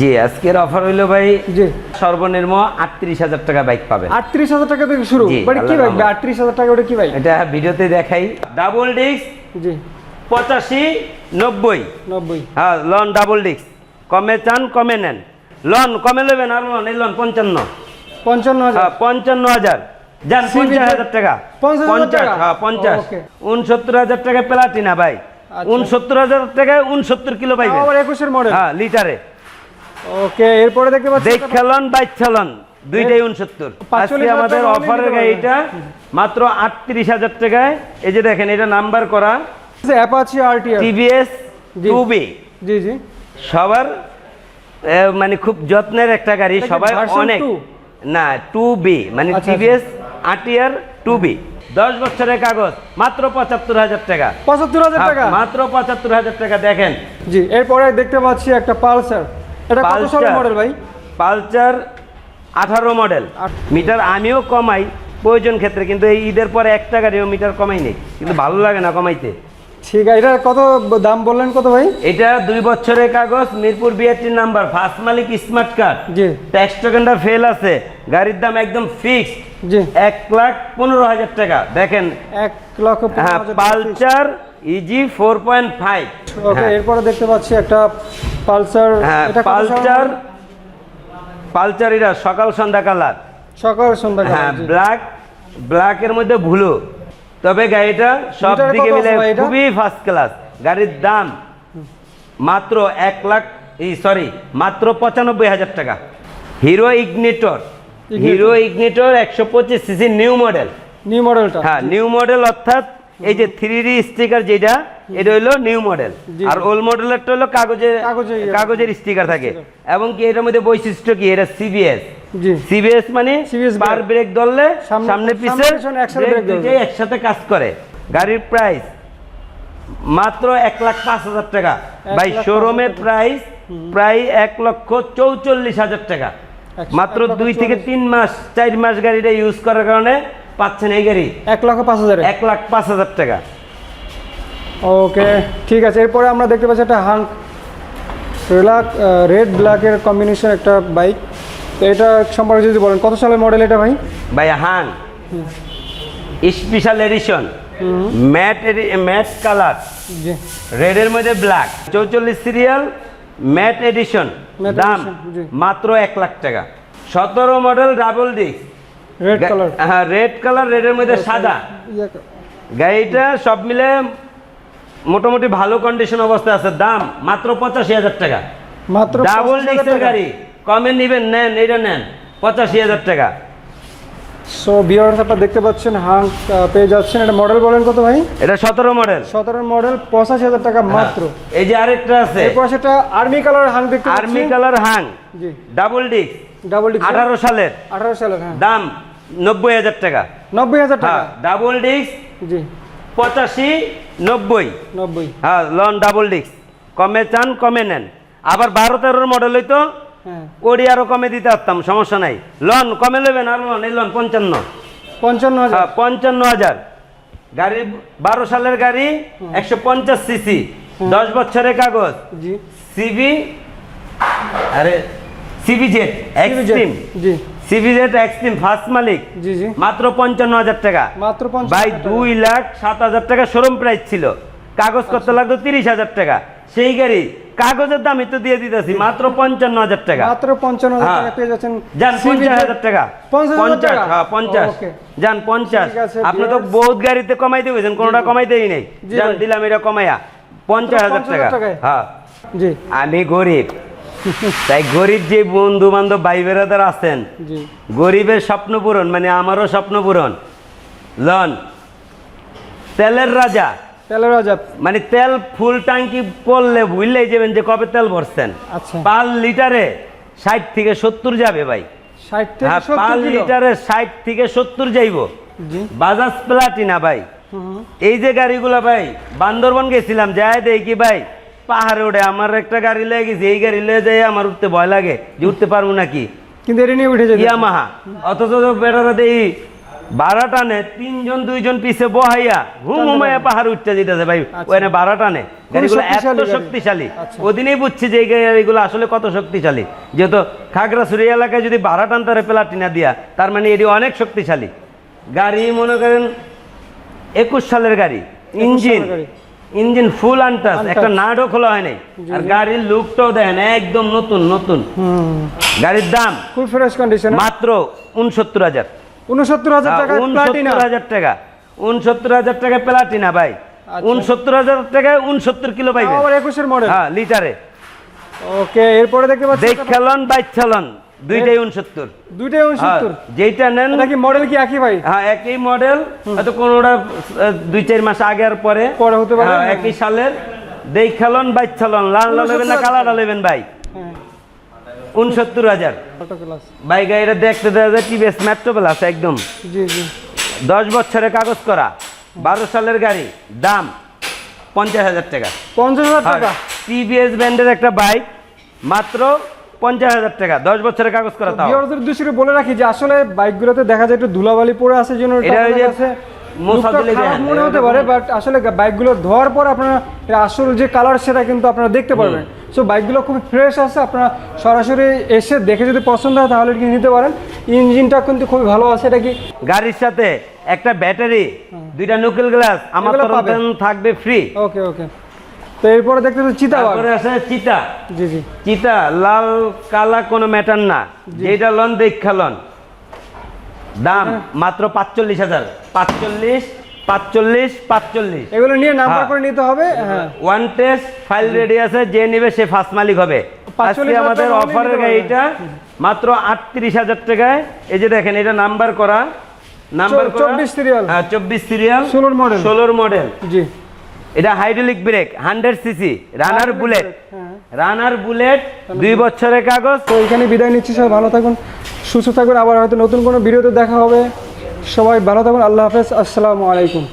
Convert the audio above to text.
জি আজকের অফার হইল ভাই জি। সর্বনিম্ন আটত্রিশ হাজার টাকা বাইক পাবেন। আটত্রিশ হাজার টাকা থেকে শুরু? জি, মানে কি ভাই রহমতে। আটত্রিশ হাজার টাকা ওটা কি ভাই এটা ভিডিওতে দেখাই। ডাবল ডিস্ক জি। পঁচাশি নব্বই। নব্বই। হ্যাঁ লন ডাবল ডিস্ক কমে চান কমে নেন। লন কমে নেবেন আর লন এই লন পঞ্চান্ন। পঞ্চান্ন হাজার। হ্যাঁ পঞ্চান্ন হাজার। যান পঞ্চাশ হাজার টাকা। পঞ্চাশ হ্যাঁ পঞ্চাশ. উনসত্তর হাজার টাকা প্লাটিনা ভাই আচ্ছা। উনসত্তর হাজার টাকায় উনসত্তর কিলো পাইবেন একুশের মডেল হ্যাঁ লিটারে ওকে এরপরে দেখতে পাচ্ছি দেখ খেলন বাইক খেলন। দুইটাই উনসত্তর। আজকে আমাদের অফারের গাড়িটা মাত্র আটত্রিশ হাজার টাকায়। এই যে দেখেন এটা নাম্বার করা। অ্যাপাচি আরটিআর টিভিএস জি। টু বি জি জি। সবার মানে খুব যত্নের একটা গাড়ি সবাই অনেক। না টু বি মানে টিভিএস আরটিআর টু বি দশ বছরের কাগজ মাত্র পঁচাত্তর হাজার টাকা। পঁচাত্তর হাজার হ্যাঁ, টাকা? মাত্র পঁচাত্তর হাজার টাকা দেখেন। জি এরপরে দেখতে পাচ্ছি একটা পালসার। এটা কত সালের মডেল ভাই? পালচার আঠারো মডেল মিটার আমিও কমাই প্রয়োজন ক্ষেত্রে কিন্তু এই ঈদের পরে একটা গাড়িও মিটার কমাই নেই। কিন্তু ভালো লাগে না কমাইতে। ঠিক আছে এটা কত দাম বললেন কত ভাই? এটা দুই বছরের কাগজ মিরপুর বিআরটির নাম্বার ফার্স্ট মালিক স্মার্ট কার্ড জি। ট্যাক্স টোকেনটা ফেল আছে গাড়ির দাম একদম ফিক্সড জি। এক লাখ পনেরো হাজার টাকা দেখেন। এক লক্ষ হ্যাঁ Pulsar easy four point five okay এরপরে দেখতে পাচ্ছি একটা পালসার হ্যাঁ পালচার পালচার এটা সকাল সন্ধ্যা কালার। সকাল সন্ধ্যা হ্যাঁ ব্ল্যাক ব্ল্যাকের মধ্যে ভুলো তবে গাড়িটা সব দিকে মিলে? খুবই ফার্স্ট ক্লাস গাড়ির দাম মাত্র এক লাখ এই সরি মাত্র পঁচানব্বই হাজার টাকা। Hero ignitor. হিরো ইগনিটর একশো পঁচিশ সিসি নিউ মডেল নিউ মডেলটা হ্যাঁ নিউ মডেল অর্থাৎ এই যে থ্রি ডি স্টিকার যেটা এটা হলো নিউ মডেল আর ওল্ড মডেলেরটা হলো কাগজে কাগজে- কাগজের স্টিকার থাকে। এবং কি এটার মধ্যে বৈশিষ্ট্য কি? এটা সিবিএস সিবিএস মানে পার ব্রেক ধরলে সামনে- পিছে একসাথে কাজ করে। গাড়ির প্রাইস মাত্র এক লাখ পাঁচ হাজার টাকা। ভাই শোরুমের প্রাইস প্রায় এক লক্ষ চৌচল্লিশ হাজার টাকা। মাত্র দুই থেকে তিন মাস চার মাস গাড়িটা ইউজ করার কারণে পাচ্ছেন এই গাড়ি? এক লক্ষ পাঁচ হাজার। এক লাখ পাঁচ হাজার টাকা। ওকে ঠিক আছে। এরপরে আমরা দেখতে পাচ্ছি একটা হাঙ্ক ব্ল্যাক রেড ব্ল্যাকের কম্বিনেশন একটা বাইক। তো এটা সম্পর্কে যদি বলেন কত সালের মডেল এটা ভাই? ভাই hunk special edition matt matt colour জি। রেডের মধ্যে ব্ল্যাক চৌচল্লিশ সিরিয়াল ম্যাট এডিশন দাম মাত্র এক লাখ টাকা। সতেরো model double disc red colour. হ্যাঁ রেড কালার রেডের মধ্যে সাদা। গাড়িটা সব মিলে মোটামুটি ভালো কন্ডিশন অবস্থায় আছে। দাম মাত্র পঁচাশি হাজার টাকা। মাত্র ডাবল 85,000 ডিস্কের গাড়ি। কমে নিবেন নেন এটা নেন। পঁচাশি হাজার টাকা। সো ভিউয়ার্স আপনারা দেখতে পাচ্ছেন হাঙ্ক পেয়ে যাচ্ছেন। এটা মডেল বলেন কত ভাই? এটা সতেরো মডেল সতেরো মডেল পঁচাশি হাজার টাকা মাত্র। এই যে আরেকটা আছে। এরপর সেটা আর্মি কালার হাঙ্ক দেখতে আর্মি কালার হাং। জি। ডাবল ডিস্ক ডাবল ডিস্ক আঠারো সালের। আঠারো সালের হ্যাঁ। দাম নব্বই হাজার টাকা। নব্বই হাজার টাকা? হ্যাঁ ডাবল ডিস্ক জি। পঁচাশি নব্বই। নব্বই। হ্যাঁ লন ডাবল ডিস্ক কমে চান কমে নেন। আবার বারো তেরোর মডেল হইতো হ্যাঁ। ওডি আরও কমে দিতে পারতাম সমস্যা নাই। লন কমে নেবেন আর লন এই লন পঞ্চান্ন। পঞ্চান্ন হাজার? হ্যাঁ পঞ্চান্ন হাজার। গাড়ি বারো সালের গাড়ি একশো পঞ্চাশ সিসি। দশ বছরের কাগজ। জি। সিবি। আরে সিবি জেট এক্সট্রিম জি। সিবি জেট এক্সট্রিম ফার্স্ট মালিক জি জি। মাত্র পঞ্চান্ন হাজার টাকা। মাত্র ভাই। দুই লাখ সাত হাজার টাকা শোরুম প্রাইস ছিল। কাগজ করতে লাগতো তিরিশ হাজার টাকা। সেই গাড়ি কাগজের দামই তো দিয়ে দিতেছি মাত্র পঞ্চান্ন হাজার টাকা। মাত্র পঞ্চান্ন হাজার হ্যাঁ। টাকা পেয়ে যাচ্ছেন যান পঞ্চাশ হাজার টাকা। পঞ্চাশ? হ্যাঁ পঞ্চাশ। যান পঞ্চাশ। আপনি তো বহুত গাড়িতে কমাইতে গেছেন কোনোটা কমাইতেই নেই। জি যান ভাই। দিলাম এটা কমাইয়া। পঞ্চাশ হাজার টাকা। হ্যাঁ। জি। আমি গরিব। তাই গরিব যে বন্ধু বান্ধব ভাই বেড়াদার আছেন গরিবের স্বপ্ন পূরণ মানে আমারও স্বপ্ন পূরণ। লন তেলের রাজা। তেলের রাজা। মানে তেল ফুল ট্যাঙ্কি পড়লে ভুললেই যাবেন যে কবে তেল ভরছেন। আচ্ছা। পার লিটারে ষাট থেকে সত্তর যাবে ভাই। হ্যাঁ পার লিটারে ষাট থেকে সত্তর যাইব। বাজাজ প্লাটিনা ভাই। এই যে গাড়িগুলো ভাই বান্দরবন গেছিলাম দেই কি ভাই। পাহাড়ে উঠে আমার একটা গাড়ি লেগে গেছে এই গাড়ি লেগে যাই আমার উঠতে ভয় লাগে যে উঠতে পারব নাকি? কিন্তু এটা নিয়ে উঠে যেতে ইয়ামাহা। অথচ বেটারা দেই বারো টানে তিনজন দুইজন পিছে বহাইয়া হুম হুমাইয়া পাহাড় উঠতে যেতেছে ভাই। ওখানে বারো টানে। গাড়িগুলো এত শক্তিশালী আচ্ছা। ওদিনেই বুঝছি যে এই গাড়িগুলো আসলে কত শক্তিশালী। যেহেতু খাগড়াছড়ি এলাকায় যদি বারা টান তারে প্লাটিনা দিয়া তার মানে এটি অনেক শক্তিশালী। গাড়ি মনে করেন একুশ সালের গাড়ি ইঞ্জিন। ইঞ্জিন ফুল আনটাস একটা নাটও খোলা হয় নাই আর গাড়ির লুকটাও দেখেন একদম নতুন নতুন। গাড়ির দাম খুব ফ্রেশ কন্ডিশন মাত্র উনসত্তর হাজার। উনসত্তর হাজার টাকা প্লাটিনা উনসত্তর হাজার টাকা। উনসত্তর হাজার টাকা প্লাটিনা ভাই। আচ্ছা। উনসত্তর হাজার টাকায় উনসত্তর কিলো পাইবেন একুশের মডেল হ্যাঁ লিটারে। ওকে এরপরে দেখতে পাচ্ছি দেখ খেলন বাইক খেলন দুইটাই উনসত্তর। দুইটাই উনসত্তর। যেইটা নেন এটা কি মডেল কি একই ভাই? হ্যাঁ একই মডেল হয়তো কোনোটা দুই চার মাস আগে আর পরে। পরে হতে পারে। হ্যাঁ, একই সালের। দেখ খেলন বাইক খেলন লাল লাল নেবেন না 69 কালারটা নেবেন ভাই। হ্যাঁ। উনসত্তর হাজার। ভাই গাড়িটা দেখতে দেওয়া যায় টিভিএস মেট্রো প্লাস একদম। জি জি। দশ বছরের কাগজ করা। বারো সালের গাড়ি। দাম পঞ্চাশ হাজার টাকা। পঞ্চাশ হাজার টাকা? টিভিএস ব্র্যান্ডের একটা বাইক মাত্র পঞ্চাশ হাজার টাকা দশ বছরের কাগজ করা তাও। দৃষ্টিতে বলে রাখি যে আসলে বাইকগুলোতে দেখা যায় একটু ধুলাবালি পড়ে আছে জন্য এটা ওই যে আছে। মোছা দিলে খারাপ দেখেন, মনে হতে পারে বাট আসলে বাইকগুলো ধোয়ার পর আপনারা আসল যে কালার সেটা কিন্তু আপনারা দেখতে পারবেন। সো বাইকগুলো খুব ফ্রেশ আছে আপনারা সরাসরি এসে দেখে যদি পছন্দ হয় তাহলে কি নিতে পারেন। ইঞ্জিনটা কিন্তু খুবই ভালো আছে এটা কি? গাড়ির সাথে একটা ব্যাটারি দুইটা নুকেল গ্লাস আমার থাকবে ফ্রি ওকে ওকে তো এরপরে দেখতে পাচ্ছি চিতাবাগ তারপরে আছে চিতা। জি জি। চিতা লাল কালা কোনো ম্যাটার না। যেটা লন দেখা লন। দাম হ্যাঁ। মাত্র পাঁচচল্লিশ হাজার। পাঁচচল্লিশ পাঁচচল্লিশ পাঁচচল্লিশ। এগুলো নিয়ে নাম্বার হ্যাঁ। করে নিতে হবে ওয়ান টেস্ট ফাইল রেডি আছে যে নেবে সে ফার্স্ট মালিক হবে। আজকে আমাদের অফারের গাড়িটা মাত্র আটত্রিশ হাজার টাকায়। এই যে দেখেন এটা নাম্বার করা। নাম্বার চৌ- 24 serial। হ্যাঁ চব্বিশ সিরিয়াল 16 model। ষোলোর মডেল জি। এটা hydraulic brake hundred CC runner bullet runner bullet দুই বছরের কাগজ। তো এখানে বিদায় নিচ্ছি সবাই ভালো থাকুন সুস্থ থাকুন। আবার হয়তো নতুন কোনো ভিডিওতে দেখা হবে। সবাই ভালো থাকুন আল্লাহ হাফেজ আসসালামু আলাইকুম।